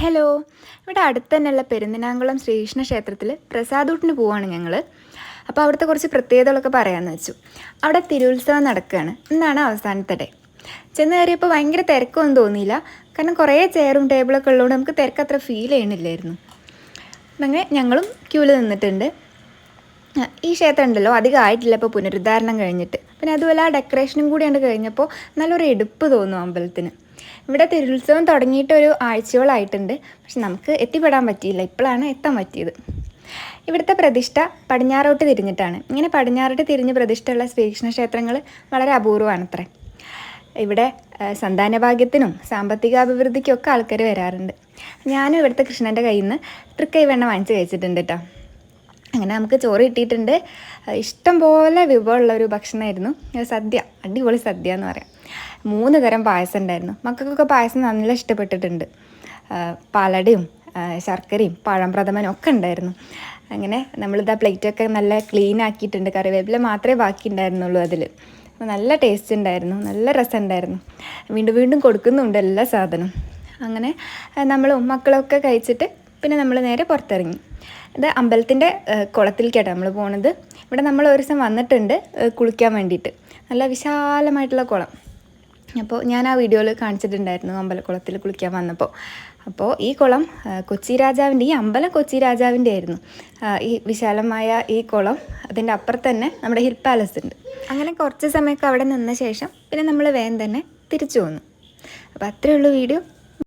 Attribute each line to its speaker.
Speaker 1: Hello. ഇവിടെ അടുത്ത് തന്നെയുള്ള പെരുന്നിനാകുളം ശ്രീകൃഷ്ണ ക്ഷേത്രത്തിൽ പ്രസാദൂട്ടിന് പോവാണ് ഞങ്ങൾ അപ്പോൾ അവിടുത്തെ കുറച്ച് പ്രത്യേകതകളൊക്കെ പറയാമെന്ന് വെച്ചു. അവിടെ തിരുത്സവം നടക്കുകയാണ് എന്നാണ് അവസാനത്തെ ഡേ. ചെന്ന് കയറിയപ്പോൾ ഭയങ്കര തിരക്കൊന്നും തോന്നിയില്ല. കാരണം കുറേ ചെയറും ടേബിളൊക്കെ ഉള്ളതുകൊണ്ട് നമുക്ക് തിരക്ക് അത്ര ഫീൽ ചെയ്യണില്ലായിരുന്നു അങ്ങനെ ഞങ്ങളും ക്യൂവിൽ നിന്നിട്ടുണ്ട്. ഈ ക്ഷേത്രം ഉണ്ടല്ലോ അധികം ആയിട്ടില്ല ഇപ്പോൾ പുനരുദ്ധാരണം കഴിഞ്ഞിട്ട്. പിന്നെ അതുപോലെ ആ ഡെക്കറേഷനും കൂടി കണ്ട് കഴിഞ്ഞപ്പോൾ നല്ലൊരു എടുപ്പ് തോന്നും അമ്പലത്തിന്. ഇവിടെ തിരുത്സവം തുടങ്ങിയിട്ട് ഒരു ആഴ്ചയോളായിട്ടുണ്ട് പക്ഷെ നമുക്ക് എത്തിപ്പെടാൻ പറ്റിയില്ല. ഇപ്പോഴാണ് എത്താൻ പറ്റിയത്. ഇവിടുത്തെ പ്രതിഷ്ഠ പടിഞ്ഞാറോട്ട് തിരിഞ്ഞിട്ടാണ്. ഇങ്ങനെ പടിഞ്ഞാറോട്ട് തിരിഞ്ഞ് പ്രതിഷ്ഠയുള്ള ശ്രീകൃഷ്ണ ക്ഷേത്രങ്ങൾ വളരെ അപൂർവമാണത്രേ ഇവിടെ ആ, സന്താനഭാഗ്യത്തിനും സാമ്പത്തികാഭിവൃദ്ധിക്കും ഒക്കെ ആൾക്കാർ വരാറുണ്ട്. ഞാനും ഇവിടുത്തെ കൃഷ്ണന്റെ കയ്യിൽ നിന്ന് തൃക്കൈ വെണ്ണ വാങ്ങിച്ച് കഴിച്ചിട്ടുണ്ട് കേട്ടോ അങ്ങനെ നമുക്ക് ചോറ് കിട്ടിയിട്ടുണ്ട്. ഇഷ്ടം പോലെ വിഭവമുള്ള ഒരു ഭക്ഷണമായിരുന്നു. സദ്യ അടിപൊളി സദ്യ എന്ന് പറയാം. മൂന്ന് തരം പായസം ഉണ്ടായിരുന്നു. മക്കൾക്കൊക്കെ പായസം നല്ല ഇഷ്ടപ്പെട്ടിട്ടുണ്ട്. പലടയും ശർക്കരയും പഴം പ്രഥമനും ഒക്കെ ഉണ്ടായിരുന്നു. അങ്ങനെ നമ്മളിതാ പ്ലേറ്റൊക്കെ നല്ല ക്ലീൻ ആക്കിയിട്ടുണ്ട്. കറിവേപ്പില മാത്രമേ ബാക്കി ഉണ്ടായിരുന്നുള്ളൂ അതിൽ നല്ല ടേസ്റ്റ് ഉണ്ടായിരുന്നു. നല്ല രസമുണ്ടായിരുന്നു വീണ്ടും വീണ്ടും കൊടുക്കുന്നുണ്ട് എല്ലാ സാധനവും. അങ്ങനെ നമ്മളും മക്കളൊക്കെ കഴിച്ചിട്ട് പിന്നെ നമ്മൾ നേരെ പുറത്തിറങ്ങി. ഇത് അമ്പലത്തിന്റെ കുളത്തിലേക്കാണ് നമ്മൾ പോണത്. ഇവിടെ നമ്മൾ ഒരു ദിവസം വന്നിട്ടുണ്ട് കുളിക്കാൻ വേണ്ടിയിട്ട്. നല്ല വിശാലമായിട്ടുള്ള കുളം. അപ്പോൾ ഞാൻ ആ വീഡിയോയിൽ കാണിച്ചിട്ടുണ്ടായിരുന്നു അമ്പലക്കുളത്തിൽ കുളിക്കാൻ വന്നപ്പോൾ അപ്പോൾ ഈ കുളം കൊച്ചി രാജാവിന്റെ ഈ അമ്പലം കൊച്ചി രാജാവിന്റെ ആയിരുന്നു. ഈ വിശാലമായ ഈ കുളം അതിന്റെ അപ്പുറത്ത് തന്നെ നമ്മുടെ ഹിൽ പാലസ് ഉണ്ട്. അങ്ങനെ കുറച്ച് സമയമൊക്കെ അവിടെ നിന്ന ശേഷം പിന്നെ നമ്മൾ വേഗം തന്നെ തിരിച്ചു പോന്നു അപ്പോൾ അത്രയേ ഉള്ളൂ വീഡിയോ.